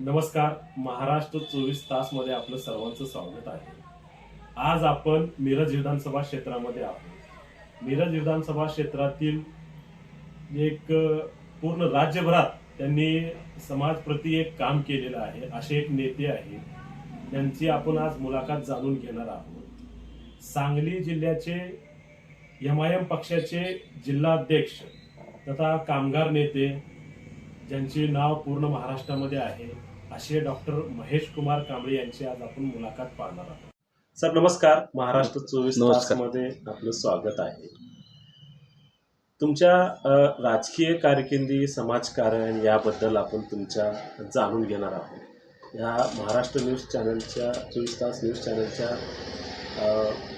नमस्कार महाराष्ट्र चोवीस तासमध्ये आपलं सर्वांचं स्वागत आहे. आज आपण मिरज विधानसभा क्षेत्रामध्ये आहोत. मिरज विधानसभा क्षेत्रातील एक पूर्ण राज्यभरात त्यांनी समाजप्रती एक काम केलेलं आहे असे एक नेते आहे. त्यांची आपण आज मुलाखत जाणून घेणार आहोत. सांगली जिल्ह्याचे एम आय एम पक्षाचे जिल्हाध्यक्ष तथा कामगार नेते ज्यांचे नाव पूर्ण महाराष्ट्रामध्ये आहे असे डॉक्टर महेश कुमार कांबळे यांची आज आपण मुलाखत पाहणार आहोत. सर नमस्कार. महाराष्ट्र चोवीस तास. मध्ये आपलं स्वागत आहे. तुमच्या राजकीय कारकिर्दी समाजकारण याबद्दल आपण तुमच्या जाणून घेणार आहोत. या महाराष्ट्र न्यूज चॅनलच्या चोवीस तास न्यूज चॅनलच्या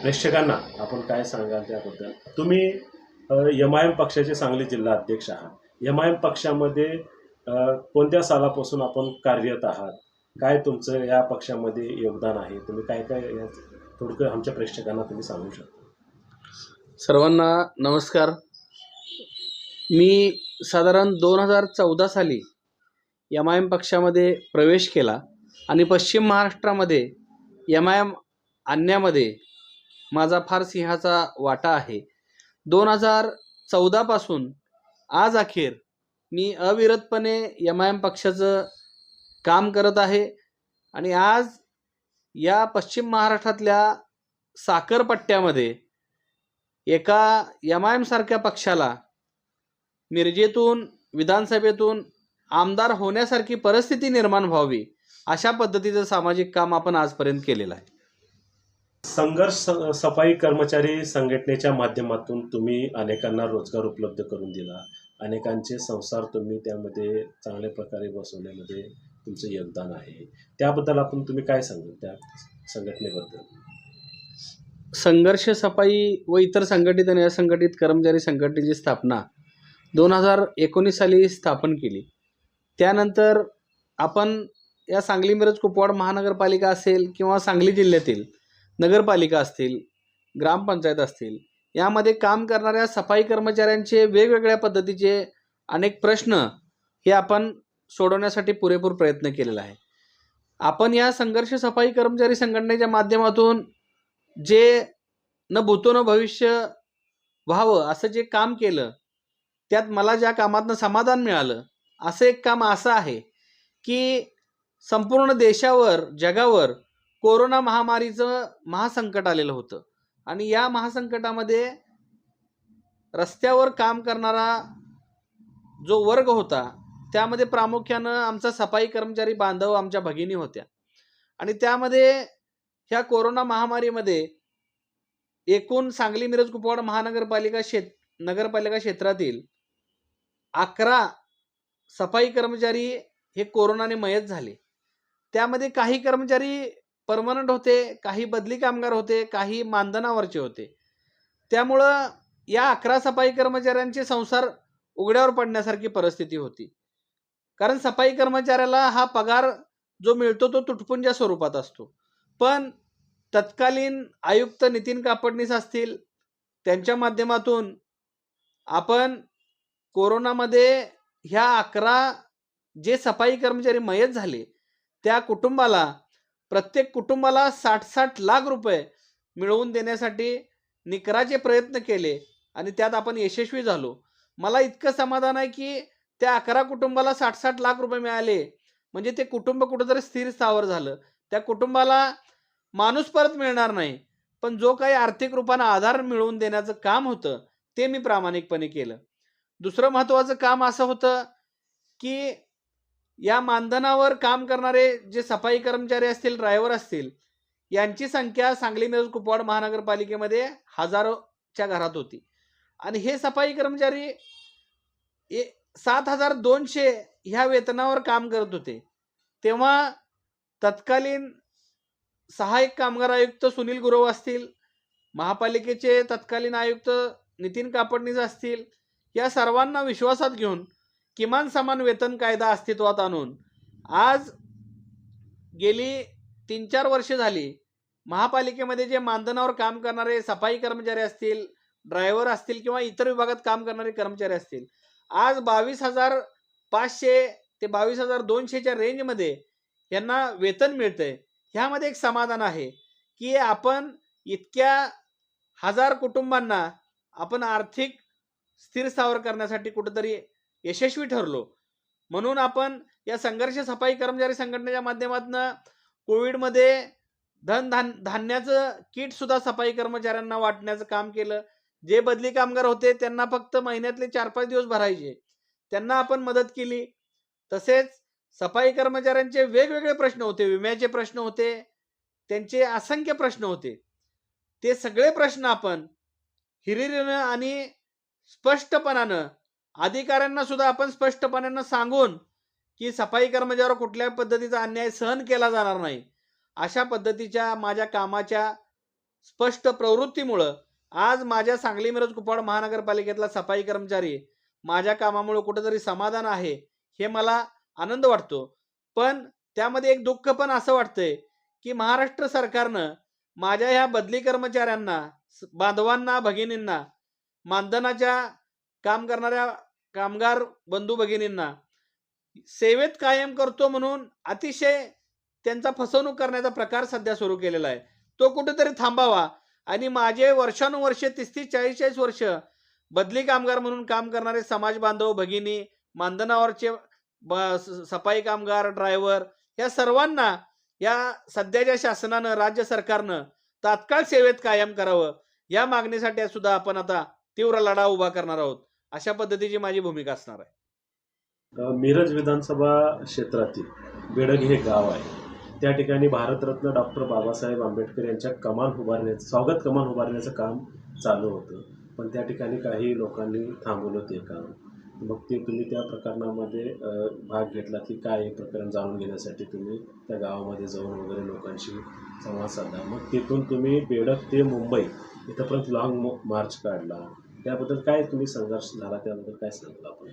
प्रेक्षकांना आपण काय सांगाल त्याबद्दल? तुम्ही एम आय एम पक्षाचे सांगली जिल्हा अध्यक्ष आहात. एम आय एम पक्षामध्ये कोणत्या सालापासून आपण कार्यरत आहात? काय तुमचं या पक्षामध्ये योगदान आहे? तुम्ही काय काय या थोडक्यात आमच्या प्रेक्षकांना तुम्ही सांगू शकता. सर्वांना नमस्कार. मी साधारण दोन हजार चौदा साली एम आय एम पक्षामध्ये प्रवेश केला आणि पश्चिम महाराष्ट्रामध्ये एम आय एम आणण्यामध्ये माझा फार सिंहाचा वाटा आहे. दोन हजार चौदापासून आज अखेर मी अविरतपणे एम आय एम पक्षाचं काम करत आहे. आणि आज या पश्चिम महाराष्ट्रातल्या साखरपट्ट्यामध्ये एका एम आय एमसारख्या पक्षाला मिरजेतून विधानसभेतून आमदार होण्यासारखी परिस्थिती निर्माण व्हावी अशा पद्धतीचं सामाजिक काम आपण आजपर्यंत केलेलं आहे. संघर्ष सफाई कर्मचारी संघटनेच्या माध्यमातून तुम्ही अनेकांना रोजगार उपलब्ध करून दिला. अनेकांचे संसार तुम्ही त्यामध्ये चांगल्या प्रकारे बसवण्यामध्ये तुमचं योगदान आहे. त्याबद्दल आपण तुम्ही काय सांगू त्या संघटनेबद्दल? संघर्ष सफाई व इतर संघटित आणि असंघटित कर्मचारी संघटनेची स्थापना दोन हजार एकोणीस साली स्थापन केली. त्यानंतर आपण या सांगली मिरज कुपवाड महानगरपालिका असेल किंवा सांगली जिल्ह्यातील नगरपालिका असतील ग्रामपंचायत असतील यामध्ये काम करणाऱ्या सफाई कर्मचाऱ्यांचे वेगवेगळ्या पद्धतीचे अनेक प्रश्न हे आपण सोडवण्यासाठी पुरेपूर प्रयत्न केलेला आहे. आपण या संघर्ष सफाई कर्मचारी संघटनेच्या माध्यमातून जे न भूतो न भविष्य व्हावं असं जे काम केलं त्यात मला ज्या कामातनं समाधान मिळालं असं एक काम असं आहे की संपूर्ण देशावर जगावर कोरोना महामारीचं महासंकट आलेलं होतं. आणि या महासंकटामध्ये रस्त्यावर काम करणारा जो वर्ग होता त्यामध्ये प्रामुख्यानं आमचा सफाई कर्मचारी बांधव आमच्या भगिनी होत्या. आणि त्यामध्ये ह्या कोरोना महामारीमध्ये एकूण सांगली मिरज कुपवाड महानगरपालिका शेत नगरपालिका क्षेत्रातील अकरा सफाई कर्मचारी हे कोरोनाने मयत झाले. त्यामध्ये काही कर्मचारी परमनंट होते काही बदली कामगार होते काही मानधनावरचे होते. त्यामुळं या अकरा सफाई कर्मचाऱ्यांचे संसार उघड्यावर पडण्यासारखी परिस्थिती होती. कारण सफाई कर्मचाऱ्याला हा पगार जो मिळतो तो तुटपुंजा स्वरूपात असतो. पण तत्कालीन आयुक्त नितीन कापडणीस असतील त्यांच्या माध्यमातून आपण कोरोनामध्ये ह्या अकरा जे सफाई कर्मचारी मयत झाले त्या कुटुंबाला प्रत्येक कुटुंबाला साठ साठ लाख रुपये मिळवून देण्यासाठी निकराचे प्रयत्न केले आणि त्यात आपण यशस्वी झालो. मला इतकं समाधान आहे की त्या अकरा कुटुंबाला साठ साठ लाख रुपये मिळाले. म्हणजे ते कुटुंब कुठंतरी स्थिर स्थावर झालं. त्या कुटुंबाला माणूस परत मिळणार नाही. पण जो काही आर्थिक रूपानं आधार मिळवून देण्याचं काम होतं ते मी प्रामाणिकपणे केलं. दुसरं महत्त्वाचं काम असं होतं की या मानधनावर काम करणारे जे सफाई कर्मचारी असतील ड्रायव्हर असतील यांची संख्या सांगली मिरज कुपवाड महानगरपालिकेमध्ये हजारोच्या घरात होती. आणि हे सफाई कर्मचारी ए सात हजार दोनशे ह्या वेतनावर काम करत होते. तेव्हा तत्कालीन सहाय्यक कामगार आयुक्त सुनील गुरव असतील महापालिकेचे तत्कालीन आयुक्त नितीन कापडणीस असतील या सर्वांना विश्वासात घेऊन किमान समान वेतन कायदा अस्तित्वात आणून आज गेली तीन चार वर्ष झाली महापालिकेमध्ये जे मानधनावर काम करणारे सफाई कर्मचारी असतील ड्रायव्हर असतील किंवा इतर विभागात काम करणारे कर्मचारी असतील आज बावीस हजार पाचशे ते बावीस हजार दोनशेच्या रेंजमध्ये यांना वेतन मिळतंय. ह्यामध्ये एक समाधान आहे की आपण इतक्या हजार कुटुंबांना आपण आर्थिक स्थिर स्थावर करण्यासाठी कुठेतरी यशस्वी ठरलो. म्हणून आपण या संघर्ष सफाई कर्मचारी संघटनेच्या माध्यमातून कोविडमध्ये धन धान धान्याचं किट सुद्धा सफाई कर्मचाऱ्यांना वाटण्याचं काम केलं. जे बदली कामगार होते त्यांना फक्त महिन्यातले चार पाच दिवस भरायचे. त्यांना आपण मदत केली. तसेच सफाई कर्मचाऱ्यांचे वेगवेगळे प्रश्न होते. विम्याचे प्रश्न होते. त्यांचे असंख्य प्रश्न होते. ते सगळे प्रश्न आपण हिरिरीनं आणि स्पष्टपणानं अधिकाऱ्यांना सुद्धा आपण स्पष्टपणानं सांगून की सफाई कर्मचाऱ्यावर कुठल्या पद्धतीचा अन्याय सहन केला जाणार नाही. अशा पद्धतीच्या माझ्या कामाच्या स्पष्ट प्रवृत्तीमुळं आज माझ्या सांगली मिरज कुपवाड महानगरपालिकेतला सफाई कर्मचारी माझ्या कामामुळे कुठेतरी समाधान आहे हे मला आनंद वाटतो. पण त्यामध्ये एक दुःख पण असं वाटतंय की महाराष्ट्र सरकारनं माझ्या ह्या बदली कर्मचाऱ्यांना स- बांधवांना भगिनींना मानधनाच्या काम करणाऱ्या कामगार बंधू भगिनींना सेवेत कायम करतो म्हणून अतिशय त्यांचा फसवणूक करण्याचा प्रकार सध्या सुरू केलेला आहे. तो कुठेतरी थांबावा आणि माझे वर्षानुवर्षे तीस तीस चाळीस चाळीस वर्ष बदली कामगार म्हणून काम करणारे समाज बांधव भगिनी मानधनावरचे ब- सफाई कामगार ड्रायव्हर या सर्वांना या सध्याच्या शासनानं राज्य सरकारनं तात्काळ सेवेत कायम करावं या मागणीसाठी सुद्धा आपण आता तीव्र लढा उभा करणार आहोत. अशा पद्धतीची माझी भूमिका असणार आहे. मिरज विधानसभा क्षेत्रातील बेडग हे गाव आहे. त्या ठिकाणी भारतरत्न डॉक्टर बाबासाहेब आंबेडकर यांच्या कमान उभारण्याचं स्वागत कमान उभारण्याचं काम चालू होतं. पण त्या ठिकाणी काही लोकांनी थांबवलं ते काम. मग ते तुम्ही त्या प्रकरणामध्ये भाग घेतला की काय हे प्रकरण जाणून घेण्यासाठी तुम्ही त्या गावामध्ये जाऊन वगैरे लोकांशी संवाद साधला. मग तिथून तुम्ही बेडक ते मुंबई इथंपर्यंत लॉंग मार्च काढला. त्याबद्दल काय तुम्ही संघर्ष झाला? त्याबद्दल काय सांगतो आपण?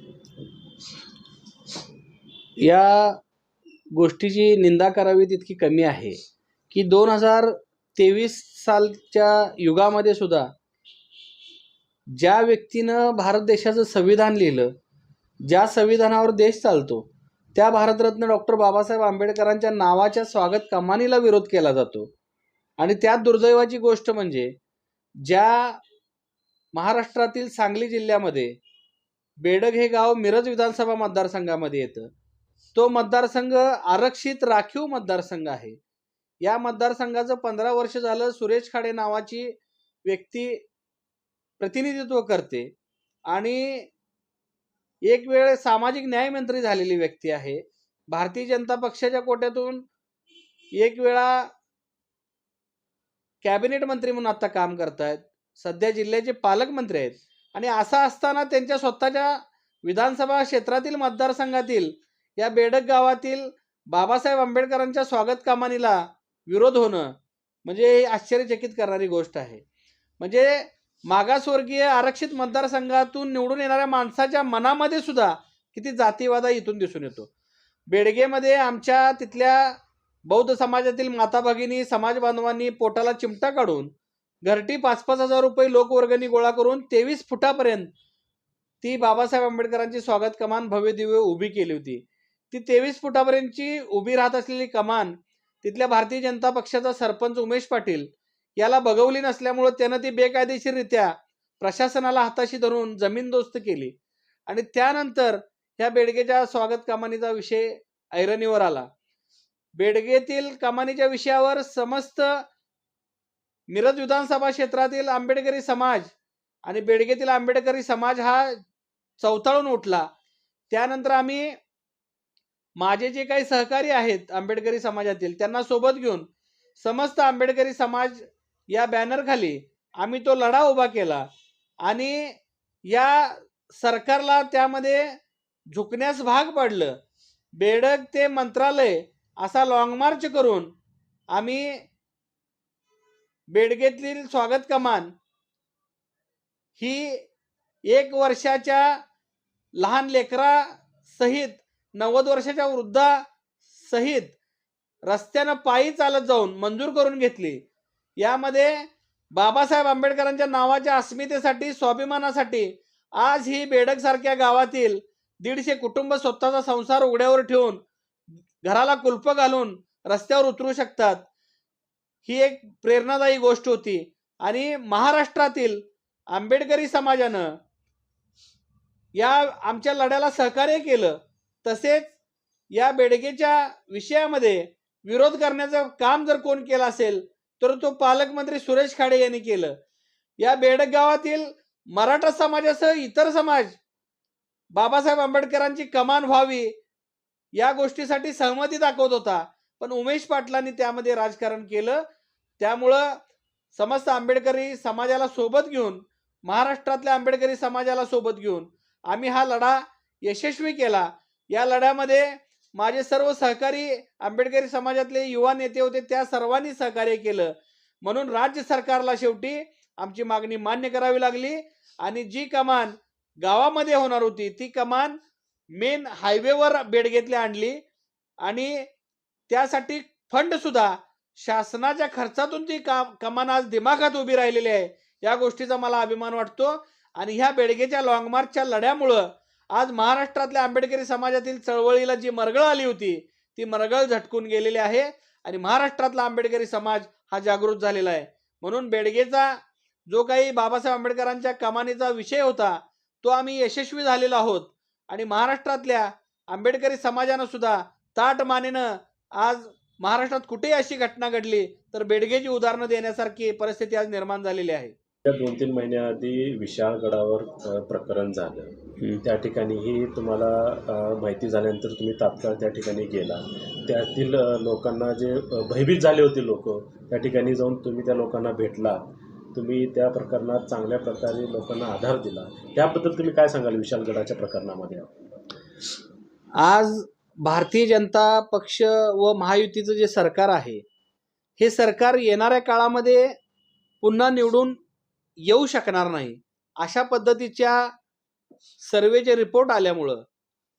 या गोष्टीची निंदा करावी तितकी कमी आहे. की दोन हजार तेवीस सालच्या युगामध्ये सुद्धा ज्या व्यक्तीनं भारत देशाचं संविधान लिहिलं ज्या संविधानावर देश चालतो त्या भारतरत्न डॉक्टर बाबासाहेब आंबेडकरांच्या नावाच्या स्वागत कमानीला विरोध केला जातो. आणि त्यात दुर्दैवाची गोष्ट म्हणजे ज्या महाराष्ट्रातील सांगली जिल्ह्यामध्ये बेडग हे गाव मिरज विधानसभा मतदारसंघामध्ये येतं. तो मतदारसंघ आरक्षित राखीव मतदारसंघ आहे. या मतदारसंघाचं पंधरा वर्ष झालं सुरेश खाडे नावाची व्यक्ती प्रतिनिधित्व करते आणि एक वेळ सामाजिक न्यायमंत्री झालेली व्यक्ती आहे. भारतीय जनता पक्षाच्या कोट्यातून एक वेळा कॅबिनेट मंत्री म्हणून आता काम करतायत. सध्या जिल्ह्याचे पालकमंत्री आहेत. आणि असं असताना त्यांच्या स्वतःच्या विधानसभा क्षेत्रातील मतदारसंघातील या बेडक गावातील बाबासाहेब आंबेडकरांच्या स्वागत कामानीला विरोध होणं म्हणजे आश्चर्यचकित करणारी गोष्ट आहे. म्हणजे मागासवर्गीय आरक्षित मतदारसंघातून निवडून येणाऱ्या माणसाच्या मनामध्ये सुद्धा किती जातीवादा इथून दिसून येतो. बेडगेमध्ये आमच्या तिथल्या बौद्ध समाजातील माता भगिनी समाज बांधवांनी पोटाला चिमटा काढून घरटी पाच पाच हजार रुपये लोकवर्गणी गोळा करून तेवीस फुटापर्यंत ती बाबासाहेब आंबेडकरांची स्वागत कमान भव्य दिव्य उभी केली होती. ती तेवीस फुटापर्यंतची उभी राहत असलेली कमान तिथल्या भारतीय जनता पक्षाचा सरपंच उमेश पाटील याला बघवली नसल्यामुळं त्यानं ती बेकायदेशीररित्या प्रशासनाला हाताशी धरून जमीनदोस्त केली आणि त्यानंतर ह्या बेडगेच्या स्वागत कमानीचा विषय ऐरणीवर आला. बेडगेतील कमानीच्या विषयावर समस्त मिरज विधानसभा क्षेत्रातील आंबेडकरी समाज आणि बेडगेतील आंबेडकरी समाज हा चौथाळून उठला. त्यानंतर आम्ही माझे जे काही सहकारी आहेत आंबेडकरी समाजातील त्यांना सोबत घेऊन समस्त आंबेडकरी समाज या बॅनरखाली आम्ही तो लढा उभा केला आणि या सरकारला त्यामध्ये झुकण्यास भाग पडलं. बेडक ते मंत्रालय असा लॉंग मार्च करून आम्ही बेडगेतील स्वागत कमान ही एक वर्षाच्या लहान लेकरा सहित नव्वद वर्षाच्या वृद्धा सहित रस्त्यानं पायी चालत जाऊन मंजूर करून घेतली. यामध्ये बाबासाहेब आंबेडकरांच्या नावाच्या अस्मितेसाठी स्वाभिमानासाठी आज ही बेडक सारख्या गावातील दीडशे कुटुंब स्वतःचा संसार उघड्यावर ठेवून घराला कुल्प घालून रस्त्यावर उतरू शकतात. ही एक प्रेरणादायी गोष्ट होती. आणि महाराष्ट्रातील आंबेडकरी समाजानं या आमच्या लढ्याला सहकार्य केलं. तसेच या बेडगेच्या विषयामध्ये विरोध करण्याचं काम जर कोण केलं असेल तर तो पालकमंत्री सुरेश खाडे यांनी केलं. या बेडगावातील मराठा समाजासह इतर समाज बाबासाहेब आंबेडकरांची कमान व्हावी या गोष्टीसाठी सहमती दाखवत होता. पण उमेश पाटलांनी त्यामध्ये राजकारण केलं. त्यामुळं समस्त आंबेडकरी समाजाला सोबत घेऊन महाराष्ट्रातल्या आंबेडकरी समाजाला सोबत घेऊन आम्ही हा लढा यशस्वी केला. या लढ्यामध्ये माझे सर्व सहकारी आंबेडकरी समाजातले युवा नेते होते त्या सर्वांनी सहकार्य केलं. म्हणून राज्य सरकारला शेवटी आमची मागणी मान्य करावी लागली आणि जी कमान गावामध्ये होणार होती ती कमान मेन हायवेवर बेडगेतली आणली आणि त्यासाठी फंड सुद्धा शासनाच्या खर्चातून ती काम कमान आज दिमाखात उभी राहिलेली आहे या गोष्टीचा मला अभिमान वाटतो. आणि ह्या बेडगेच्या लॉंग मार्चच्या लढ्यामुळं आज महाराष्ट्रातल्या आंबेडकरी समाजातील चळवळीला जी मरगळ आली होती ती मरगळ झटकून गेलेली आहे. आणि महाराष्ट्रातला आंबेडकरी समाज हा जागृत झालेला आहे. म्हणून बेडगेचा जो काही बाबासाहेब आंबेडकरांच्या कमानीचा विषय होता तो आम्ही यशस्वी झालेलो आहोत. आणि महाराष्ट्रातल्या आंबेडकरी समाजानं सुद्धा ताट मानेनं आज महाराष्ट्रात कुठेही अशी घटना घडली तर बेडगेची उदाहरणं देण्यासारखी परिस्थिती आज निर्माण झालेली आहे. त्या दोन तीन महिन्याआधी विशाळगडावर प्रकरण झालं. त्या ठिकाणीही तुम्हाला माहिती झाल्यानंतर तुम्ही तात्काळ त्या ठिकाणी गेला. त्यातील लोकांना जे भयभीत झाले होते लोक त्या ठिकाणी जाऊन तुम्ही त्या लोकांना भेटला. तुम्ही त्या प्रकरणात चांगल्या प्रकारे लोकांना आधार दिला. त्याबद्दल तुम्ही काय सांगाल विशालगडाच्या प्रकरणामध्ये? आज भारतीय जनता पक्ष व महायुतीचं जे सरकार आहे हे सरकार येणाऱ्या काळामध्ये पुन्हा निवडून येऊ शकणार नाही. अशा पद्धतीच्या सर्वेचे रिपोर्ट आल्यामुळं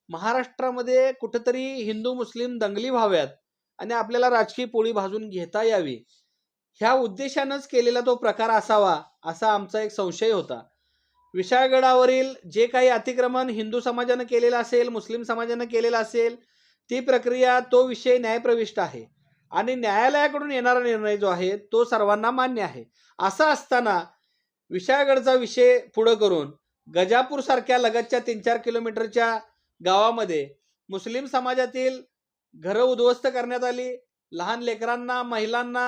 महाराष्ट्रामध्ये कुठंतरी हिंदू मुस्लिम दंगली व्हाव्यात आणि आपल्याला राजकीय पोळी भाजून घेता यावी. ह्या उद्देशानंच केलेला तो प्रकार असावा असा आमचा एक संशय होता. विशाळगडावरील जे काही अतिक्रमण हिंदू समाजानं केलेलं असेल मुस्लिम समाजानं केलेलं असेल ती प्रक्रिया तो विषय न्यायप्रविष्ट आहे. आणि न्यायालयाकडून येणारा निर्णय जो आहे तो सर्वांना मान्य आहे. असं असताना विशाळगडचा विषय पुढं करून गजापूर सारख्या लगतच्या तीन चार किलोमीटरच्या गावामध्ये मुस्लिम समाजातील घरं उद्ध्वस्त करण्यात आली लहान लेकरांना महिलांना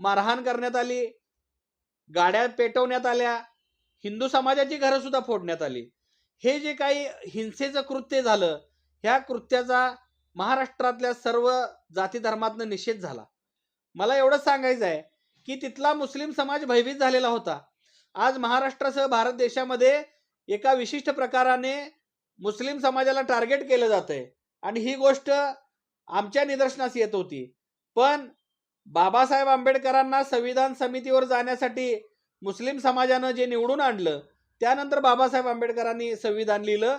मारहाण करण्यात आली गाड्या पेटवण्यात आल्या हिंदू समाजाची घरं सुद्धा फोडण्यात आली. हे जे काही हिंसेचं कृत्य झालं ह्या कृत्याचा महाराष्ट्रातल्या सर्व जाती धर्मातनं निषेध झाला. मला एवढंच सांगायचं आहे की तिथला मुस्लिम समाज भयभीत झालेला होता. आज महाराष्ट्रासह भारत देशामध्ये एका विशिष्ट प्रकाराने मुस्लिम समाजाला टार्गेट केलं जात आहे आणि ही गोष्ट आमच्या निदर्शनास येत होती. पण बाबासाहेब आंबेडकरांना संविधान समितीवर जाण्यासाठी मुस्लिम समाजानं जे निवडून आणलं त्यानंतर बाबासाहेब आंबेडकरांनी संविधान लिहिलं.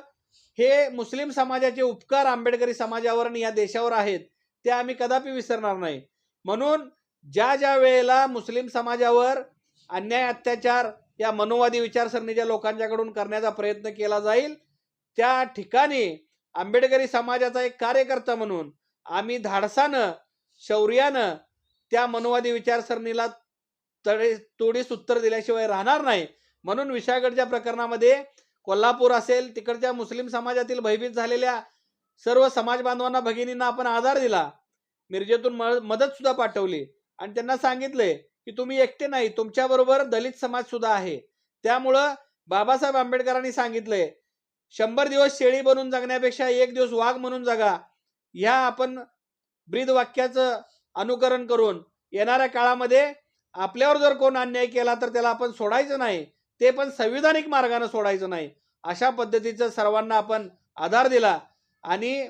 हे मुस्लिम समाजाचे उपकार आंबेडकरी समाजावर आणि या देशावर आहेत ते आम्ही कदापि विसरणार नाही. म्हणून ज्या ज्या वेळेला मुस्लिम समाजावर अन्याय अत्याचार या मनोवादी विचारसरणीच्या लोकांच्याकडून करण्याचा प्रयत्न केला जाईल त्या ठिकाणी आंबेडकरी समाजाचा एक कार्यकर्ता म्हणून आम्ही धाडसानं शौर्यानं त्या मनोवादी विचारसरणीला तडे तोडीस उत्तर दिल्याशिवाय राहणार नाही. म्हणून विशाळगडच्या प्रकरणामध्ये कोल्हापूर असेल तिकडच्या मुस्लिम समाजातील भयभीत झालेल्या सर्व समाज बांधवांना भगिनींना आपण आधार दिला. मिरजेतून मदत सुद्धा पाठवली. आणि त्यांना सांगितलंय की तुम्ही एकटे नाही तुमच्याबरोबर दलित समाज सुद्धा आहे. त्यामुळं बाबासाहेब आंबेडकरांनी सांगितलंय शंभर दिवस शेळी बनून जगण्यापेक्षा एक दिवस वाघ म्हणून जगा. ह्या आपण ब्रीद वाक्याचं अनुकरण करून येणाऱ्या काळामध्ये आपल्यावर जर कोण अन्याय केला तर त्याला आपण सोडायचं नाही ते पण संविधानिक मार्गाने सोडायचं नाही. अशा पद्धतीचं सर्वांना आपण आधार दिला आणि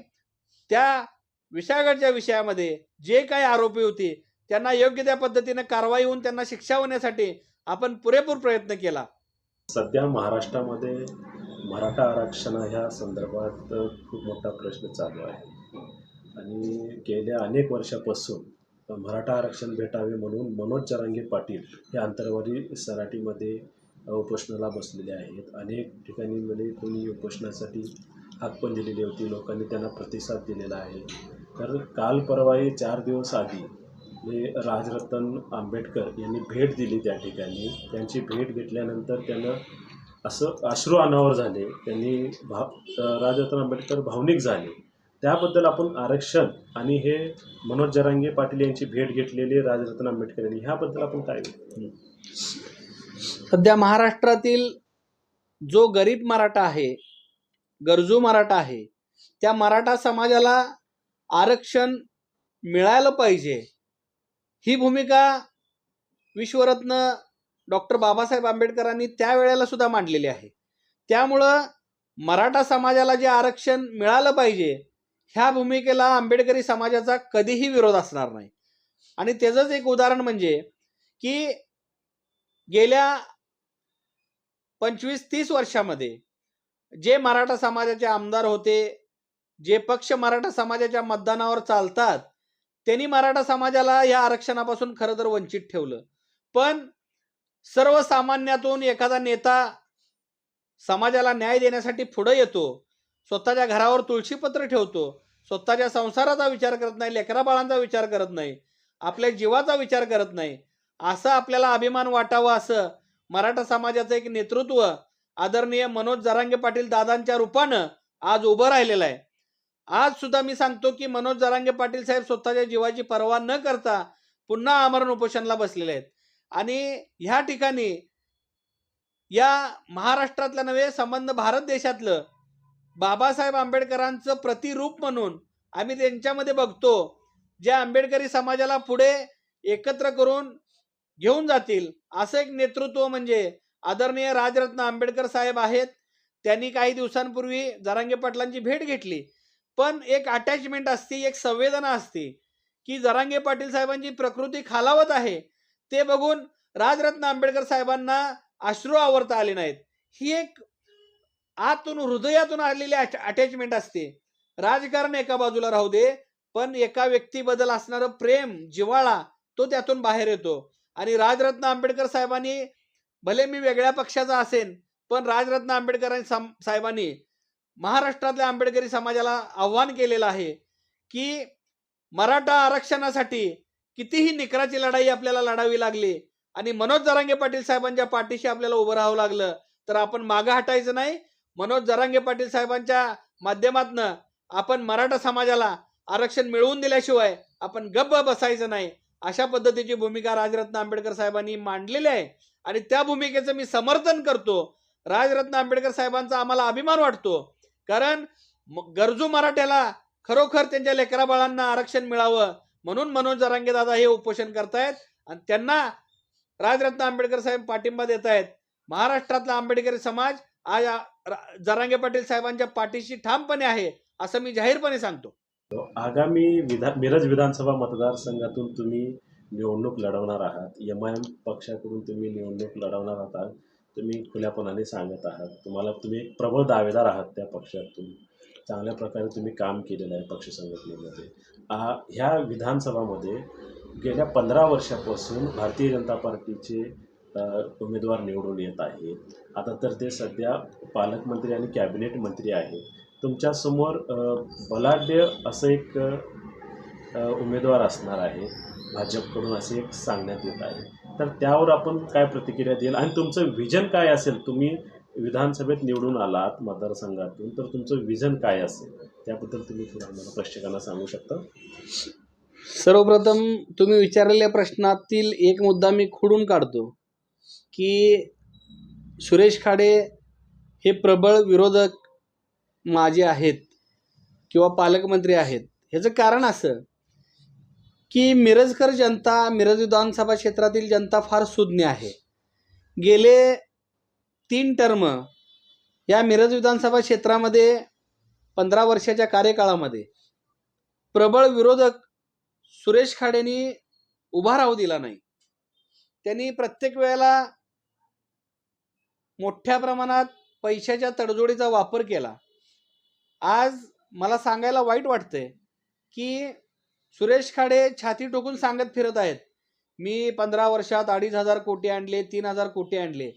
त्या विषयाकडच्या विषयामध्ये जे काही आरोपी होते त्यांना योग्य त्या पद्धतीने कारवाई होऊन त्यांना शिक्षा होण्यासाठी आपण पुरेपूर प्रयत्न केला. सध्या महाराष्ट्रामध्ये मराठा आरक्षण ह्या संदर्भात खूप मोठा प्रश्न चालू आहे. आणि गेल्या अनेक वर्षापासून मराठा आरक्षण भेटावे म्हणून मनोज जरांगे पाटील हे आंतरवाली सराटीमध्ये उपोषणाला बसलेले आहेत. अनेक ठिकाणी म्हणजे कोणी उपोषणासाठी हाक पण दिलेली होती. लोकांनी त्यांना प्रतिसाद दिलेला आहे. तर काल परवाही चार दिवस आधी हे आंबेडकर यांनी भेट दिली त्या ठिकाणी. त्यांची भेट घेतल्यानंतर त्यानं असं अश्रू अनावर झाले. त्यांनी भा राजरतन आंबेडकर भावनिक झाले. त्याबद्दल आपण आरक्षण आणि हे मनोज जरांगे पाटील यांची भेट घेतलेली राजरत्न आंबेडकर यांनी. ह्याबद्दल आपण काय सध्या महाराष्ट्रातील जो गरीब मराठा आहे गरजू मराठा आहे त्या मराठा समाजाला आरक्षण मिळायला पाहिजे ही भूमिका विश्वरत्न डॉक्टर बाबासाहेब आंबेडकरांनी त्यावेळेला सुद्धा मांडलेली आहे. त्यामुळं मराठा समाजाला जे आरक्षण मिळालं पाहिजे ह्या भूमिकेला आंबेडकरी समाजाचा कधीही विरोध असणार नाही. आणि त्याचंच एक उदाहरण म्हणजे की गेल्या पंचवीस तीस वर्षामध्ये जे मराठा समाजाचे आमदार होते जे पक्ष मराठा समाजाच्या मतदानावर चालतात त्यांनी मराठा समाजाला या आरक्षणापासून खरं तर वंचित ठेवलं. पण सर्वसामान्यातून एखादा नेता समाजाला न्याय देण्यासाठी पुढे येतो स्वतःच्या घरावर तुळशीपत्र ठेवतो स्वतःच्या संसाराचा विचार करत नाही लेकराबाळांचा विचार करत नाही आपल्या जीवाचा विचार करत नाही. असं आपल्याला अभिमान वाटावा असं मराठा समाजाचं एक नेतृत्व आदरणीय मनोज जरांगे पाटील दादांच्या रूपानं आज उभं राहिलेलं आहे. आज सुद्धा मी सांगतो की मनोज जरांगे पाटील साहेब स्वतःच्या जीवाची पर्वा न करता पुन्हा आमरण उपोषणला बसलेले आहेत. आणि ह्या ठिकाणी या महाराष्ट्रातलं नव्हे संबंध भारत देशातलं बाबासाहेब आंबेडकरांचं प्रतिरूप म्हणून आम्ही त्यांच्यामध्ये बघतो ज्या आंबेडकरी समाजाला पुढे एकत्र करून घेऊन जातील असं एक नेतृत्व म्हणजे आदरणीय राजरत्न आंबेडकर साहेब आहेत. त्यांनी काही दिवसांपूर्वी जरांगे पाटलांची भेट घेतली. पण एक अटॅचमेंट असते एक संवेदना असते की जरांगे पाटील साहेबांची प्रकृती खालावत आहे ते बघून राजरत्न आंबेडकर साहेबांना अश्रू आवरता आले नाहीत. ही एक आतून हृदयातून आलेली अटॅचमेंट असते. राजकारण एका बाजूला राहू दे पण एका व्यक्तीबद्दल असणारं प्रेम जिव्हाळा तो त्यातून बाहेर येतो. आणि राजरत्न आंबेडकर साहेबांनी भले मी वेगळ्या पक्षाचा असेन पण राजरत्न आंबेडकर साहेबांनी महाराष्ट्रातल्या आंबेडकरी समाजाला आव्हान केलेलं आहे की मराठा आरक्षणासाठी कितीही निकराची लढाई आपल्याला लढावी लागली आणि मनोज जरांगे पाटील साहेबांच्या पाठीशी आपल्याला उभं राहावं लागलं तर आपण मागं हटायचं नाही मनोज जरांगे पाटील साहेबांच्या माध्यमातनं आपण मराठा समाजाला आरक्षण मिळवून दिल्याशिवाय आपण गप्प बसायचं नाही. अशा पद्धतीची भूमिका राजरत्न आंबेडकर साहेबांनी मांडलेली आहे. आणि त्या भूमिकेचं मी समर्थन करतो. राजरत्न आंबेडकर साहेबांचा आम्हाला अभिमान वाटतो. कारण म- गरजू मराठ्याला खरोखर त्यांच्या लेकराबाळांना आरक्षण मिळावं म्हणून मनोज जरांगे दादा हे उपोषण करतायत. आणि त्यांना राजरत्न आंबेडकर साहेब पाठिंबा देत आहेत महाराष्ट्रातला आंबेडकरी समाज आज रा- जरांगे पाटील साहेबांच्या पाठीशी ठामपणे आहे असं मी जाहीरपणे सांगतो. आगामी विधान मिरज विधानसभा मतदारसंघातून तुम्ही निवडणूक लढवणार आहात एम आय एम पक्षाकडून तुम्ही निवडणूक लढवणार आहात तुम्ही खुल्यापणाने सांगत आहात तुम्हाला तुम्ही एक प्रबळ दावेदार आहात त्या पक्षातून. चांगल्या प्रकारे तुम्ही काम केलेलं आहे पक्ष संघटनेमध्ये. आ- ह्या विधानसभामध्ये गेल्या पंधरा वर्षापासून भारतीय जनता पार्टीचे उमेदवार निवडून येत आहेत. आता तर ते सध्या पालकमंत्री आणि कॅबिनेट मंत्री आहेत. तुमच्यासमोर बलाढ्य असं एक उमेदवार असणार आहे. भाजपकडून असे एक सांगण्यात येत आहे. तर त्यावर आपण काय प्रतिक्रिया देईल? आणि तुमचं विजन काय असेल? तुम्ही विधानसभेत निवडून आलात मतदारसंघातून तर तुमचं विजन काय असेल? त्याबद्दल तुम्ही थोडं आम्हाला प्रेक्षकांना सांगू शकता? सर्वप्रथम तुम्ही विचारलेल्या प्रश्नातील एक मुद्दा मी खोडून काढतो. की सुरेश खाडे हे प्रबळ विरोधक माझे आहेत किंवा पालकमंत्री आहेत. ह्याचं कारण असं की मिरजकर जनता मिरज विधानसभा क्षेत्रातील जनता फार सुज्ञ आहे. गेले तीन टर्म या मिरज विधानसभा क्षेत्रामध्ये पंधरा वर्षाच्या कार्यकाळामध्ये प्रबळ विरोधक सुरेश खाडेंनी उभा राहू दिला नाही. त्यांनी प्रत्येक वेळेला मोठ्या प्रमाणात पैशाच्या तडजोडीचा वापर केला. आज मला सांगायला वाईट वाटतंय की सुरेश खाडे छाती ठोकून सांगत फिरत आहेत. मी पंधरा वर्षात अडीच हजार कोटी आणले तीन हजार कोटी आणले.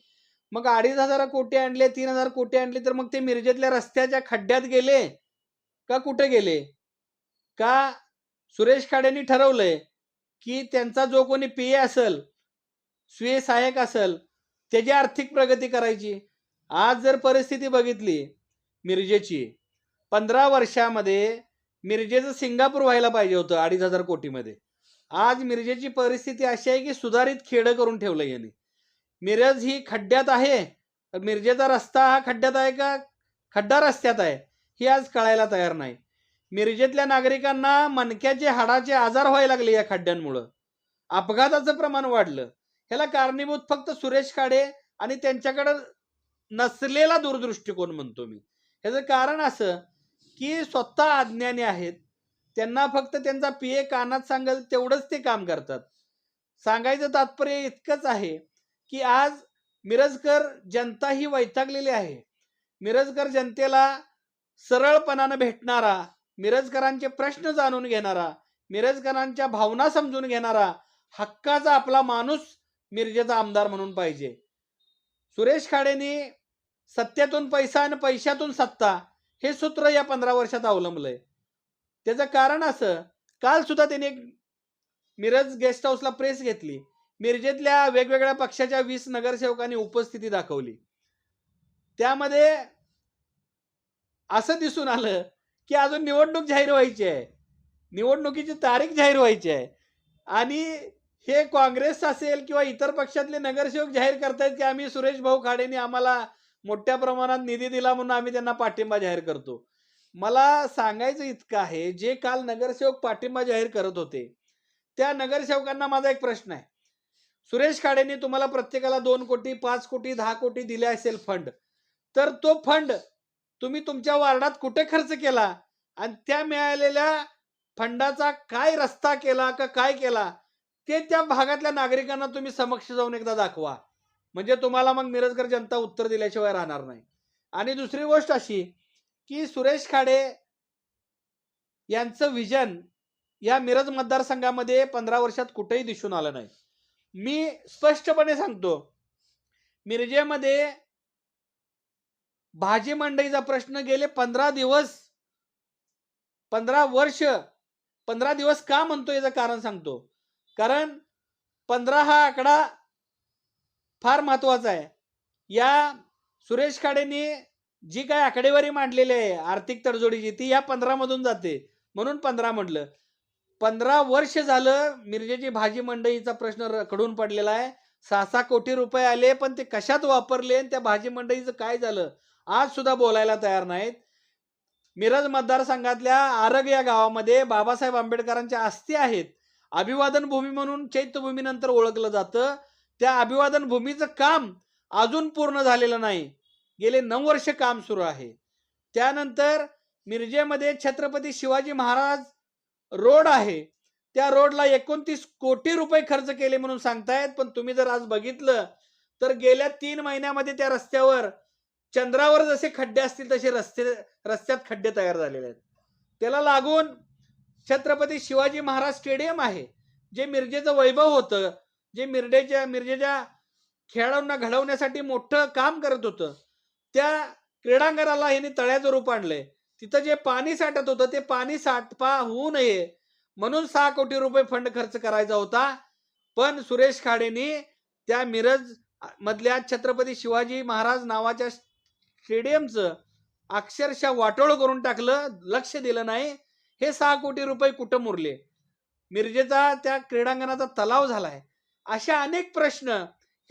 मग अडीच हजार कोटी आणले तीन हजार कोटी आणले तर मग ते मिरजेतल्या रस्त्याच्या खड्ड्यात गेले? का कुठे गेले? का सुरेश खाडेंनी ठरवलंय की त्यांचा जो कोणी पी ए असेल स्वीय असेल त्याची आर्थिक प्रगती करायची. आज जर परिस्थिती बघितली मिरजेची पंधरा वर्षामध्ये मिरजेचं सिंगापूर व्हायला पाहिजे होतं अडीच हजार कोटीमध्ये. आज मिरजेची परिस्थिती अशी आहे की सुधारित खेडं करून ठेवलं यांनी. मिरज ही खड्ड्यात आहे. तर मिरजेचा रस्ता हा खड्ड्यात आहे का? खड्डा रस्त्यात आहे. ही आज कळायला तयार नाही. मिरजेतल्या नागरिकांना मणक्याचे हाडाचे आजार व्हायला लागले या खड्ड्यांमुळं. अपघाताचं प्रमाण वाढलं. ह्याला कारणीभूत फक्त सुरेश खाडे आणि त्यांच्याकडं नसलेला दूरदृष्टिकोन म्हणतो मी. ह्याचं कारण असं की स्वतः अज्ञानी आहेत. त्यांना फक्त त्यांचा पी ए कानात सांगेल तेवढंच ते काम करतात. सांगायचं तात्पर्य इतकंच आहे की आज मिरजकर जनता ही वैतागलेली आहे. मिरजकर जनतेला सरळपणानं भेटणारा मिरजकरांचे प्रश्न जाणून घेणारा मिरजकरांच्या भावना समजून घेणारा हक्काचा आपला माणूस मिरजेचा आमदार म्हणून पाहिजे. सुरेश खाडेंनी सत्तेतून पैसा आणि पैशातून सत्ता हे सूत्र या पंधरा वर्षात अवलंबलंय. त्याचं कारण असं काल सुद्धा त्यांनी एक मिरज गेस्ट हाऊसला प्रेस घेतली. मिरजेतल्या वेगवेगळ्या पक्षाच्या वीस नगरसेवकांनी उपस्थिती दाखवली. त्यामध्ये असं दिसून आलं की अजून निवडणूक जाहीर व्हायची आहे. निवडणुकीची तारीख जाहीर व्हायची आहे. आणि हे काँग्रेस असेल किंवा इतर पक्षातले नगरसेवक जाहीर करतायत की आम्ही सुरेश भाऊ खाडेंनी आम्हाला मोठ्या प्रमाणात निधी दिला म्हणून आम्ही त्यांना पाठिंबा जाहीर करतो. मला सांगायचं इतकं आहे जे काल नगरसेवक पाठिंबा जाहीर करत होते त्या नगरसेवकांना माझा एक प्रश्न आहे. सुरेश खाडेंनी तुम्हाला प्रत्येकाला दोन कोटी पाच कोटी दहा कोटी दिले असेल फंड तर तो फंड तुम्ही तुमच्या वार्डात कुठे खर्च केला? आणि त्या मिळालेल्या फंडाचा काय रस्ता केला का काय केला? ते त्या भागातल्या नागरिकांना तुम्ही समक्ष जाऊन एकदा दाखवा. म्हणजे तुम्हाला मग मिरजकर जनता उत्तर दिल्याशिवाय राहणार नाही. आणि दुसरी गोष्ट अशी की सुरेश खाडे यांचं विजन या मिरज मतदारसंघामध्ये पंधरा वर्षात कुठेही दिसून आलं नाही. मी स्पष्टपणे सांगतो मिरजेमध्ये भाजी मंडईचा प्रश्न गेले पंधरा दिवस पंधरा वर्ष पंधरा दिवस का म्हणतो याचं कारण सांगतो. कारण पंधरा हा आकडा फार महत्त्वाचा आहे. या सुरेश खाडेंनी जी काय आकडेवारी मांडलेली आहे आर्थिक तडजोडीची ती या पंधरामधून जाते. म्हणून पंधरा म्हटलं. पंधरा वर्ष झालं मिरजेची भाजी मंडईचा प्रश्न रखडून पडलेला आहे. सहा सहा कोटी रुपये आले पण ते कशात वापरले आणि त्या भाजी मंडईचं काय झालं? आज सुद्धा बोलायला तयार नाहीत. मिरज मतदारसंघातल्या आरग या गावामध्ये बाबासाहेब आंबेडकरांच्या अस्थी आहेत. अभिवादन भूमी म्हणून चैत्यभूमीनंतर ओळखलं जातं. त्या अभिवादन भूमीचं काम अजून पूर्ण झालेलं नाही. गेले नऊ वर्ष काम सुरू आहे. त्यानंतर मिरजेमध्ये छत्रपती शिवाजी महाराज रोड आहे. त्या रोडला एकोणतीस कोटी रुपये खर्च केले म्हणून सांगतायत पण तुम्ही जर आज बघितलं तर गेल्या तीन महिन्यामध्ये त्या रस्त्यावर चंद्रावर जसे खड्डे असतील तसे रस्ते रस्त्यात खड्डे तयार झालेले आहेत. त्याला लागून छत्रपती शिवाजी महाराज स्टेडियम आहे जे मिरजेचं वैभव होतं जे मिरजेच्या मिरजेच्या खेळाडूंना घडवण्यासाठी मोठं काम करत होतं. त्या क्रीडांगणाला ह्यांनी तळ्याचं रूप आणलंय. तिथं जे पाणी साठत होतं ते पाणी साठपा होऊ नये. म्हणून सहा कोटी रुपये फंड खर्च करायचा होता. पण सुरेश खाडेंनी त्या मिरज मधल्या छत्रपती शिवाजी महाराज नावाच्या स्टेडियमचं अक्षरशः वाटोळ करून टाकलं लक्ष दिलं नाही. हे सहा कोटी रुपये कुठं मुरले? मिरजेचा त्या क्रीडांगणाचा तलाव झालाय. अशा अनेक प्रश्न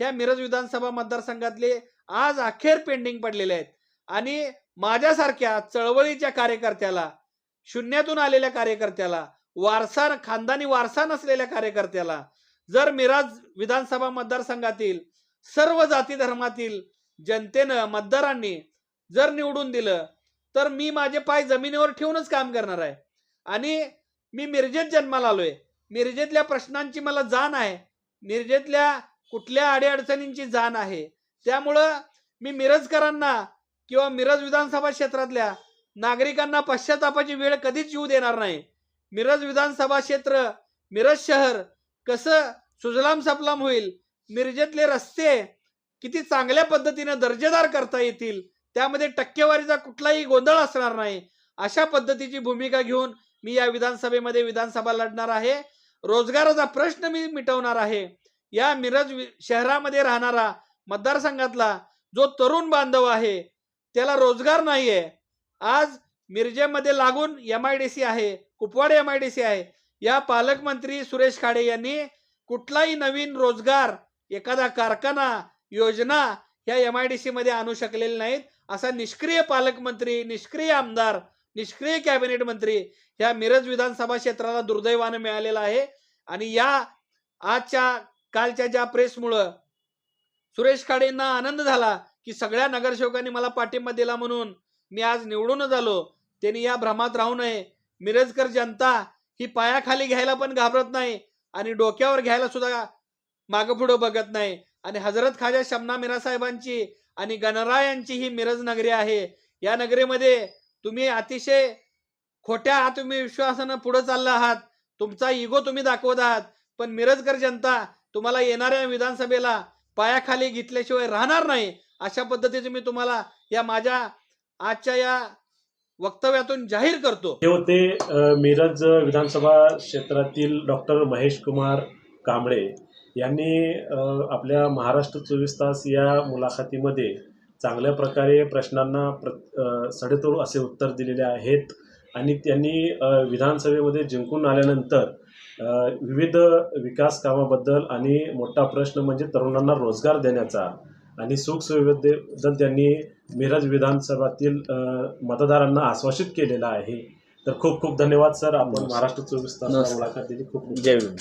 ह्या मिरज विधानसभा मतदारसंघातले आज अखेर पेंडिंग पडलेले आहेत. आणि माझ्यासारख्या चळवळीच्या कार्यकर्त्याला शून्यातून आलेल्या कार्यकर्त्याला वारसा खानदानी वारसा नसलेल्या कार्यकर्त्याला जर मिराज विधानसभा मतदारसंघातील सर्व जाती धर्मातील जनतेनं मतदारांनी जर निवडून दिलं तर मी माझे पाय जमिनीवर ठेवूनच काम करणार आहे. आणि मी मिरजेत जन्माला आलोय. मिरजेतल्या प्रश्नांची मला जाण आहे. मिरजेतल्या कुठल्या अडीअडचणींची जाण आहे. त्यामुळं मी मिरजकरांना किंवा मिरज विधानसभा क्षेत्रातल्या नागरिकांना पश्चातापाची वेळ कधीच येऊ देणार नाही. मिरज विधानसभा क्षेत्र मिरज शहर कसं सुजलाम सपलाम होईल मिरजेतले रस्ते किती चांगल्या पद्धतीने दर्जेदार करता येतील त्यामध्ये टक्केवारीचा कुठलाही गोंधळ असणार नाही अशा पद्धतीची भूमिका घेऊन मी या विधानसभेमध्ये विधानसभा लढणार आहे. रोजगाराचा प्रश्न मी मिटवणार आहे. या मिरज शहरामध्ये राहणारा मतदारसंघातला जो तरुण बांधव आहे त्याला रोजगार नाहीये. आज मिरजेमध्ये लागून एम आय डी सी आहे Kupwad M I D C आहे. या पालकमंत्री सुरेश खाडे यांनी कुठलाही नवीन रोजगार एखादा कारखाना योजना या एम आय डी सी मध्ये आणू शकलेले नाहीत. असा निष्क्रिय पालकमंत्री निष्क्रिय आमदार निष्क्रिय कॅबिनेट मंत्री ह्या मिरज विधानसभा क्षेत्राला दुर्दैवानं मिळालेला आहे. आणि या आजच्या कालच्या ज्या प्रेसमुळं सुरेश खाडेंना आनंद झाला की सगळ्या नगरसेवकांनी मला पाठिंबा दिला म्हणून मी आज निवडून झालो त्यांनी या भ्रमात राहू नये. मिरजकर जनता ही पायाखाली घ्यायला पण घाबरत नाही आणि डोक्यावर घ्यायला सुद्धा मागं पुढं बघत नाही. आणि हजरत खाजा शमना मीरा साहेबांची आणि गणरायांची ही मिरज नगरी आहे. या नगरीमध्ये तुम्ही अतिशय खोट्या तुम्ही विश्वासानं पुढे चालला आहात. तुमचा इगो तुम्ही दाखवत आहात. पण मिरजकर जनता तुम्हाला येणाऱ्या विधानसभेला पायाखाली घेतल्याशिवाय राहणार नाही. अशा पद्धतीचे मी तुम्हाला या माझ्या आजच्या या वक्तव्यातून जाहीर करतो. हे होते मिरज विधानसभा क्षेत्रातील डॉक्टर महेश कुमार कांबळे यांनी आपल्या महाराष्ट्र चोवीस तास या मुलाखतीमध्ये चांगल्या प्रकारे प्रश्नांना प्र सडेतोड असे उत्तर दिलेले आहेत आणि त्यांनी विधानसभेमध्ये जिंकून आल्यानंतर विविध विकास कामाबद्दल आणि मोठा प्रश्न म्हणजे तरुणांना रोजगार देण्याचा आणि सुखसुविधेबद्दल त्यांनी मिरज विधानसभातील मतदारांना आश्वासित केलेलं आहे तर खूप खूप धन्यवाद सर आपण. महाराष्ट्र चोवीस तास. मुलाखत दिली खूप खूप जय भीम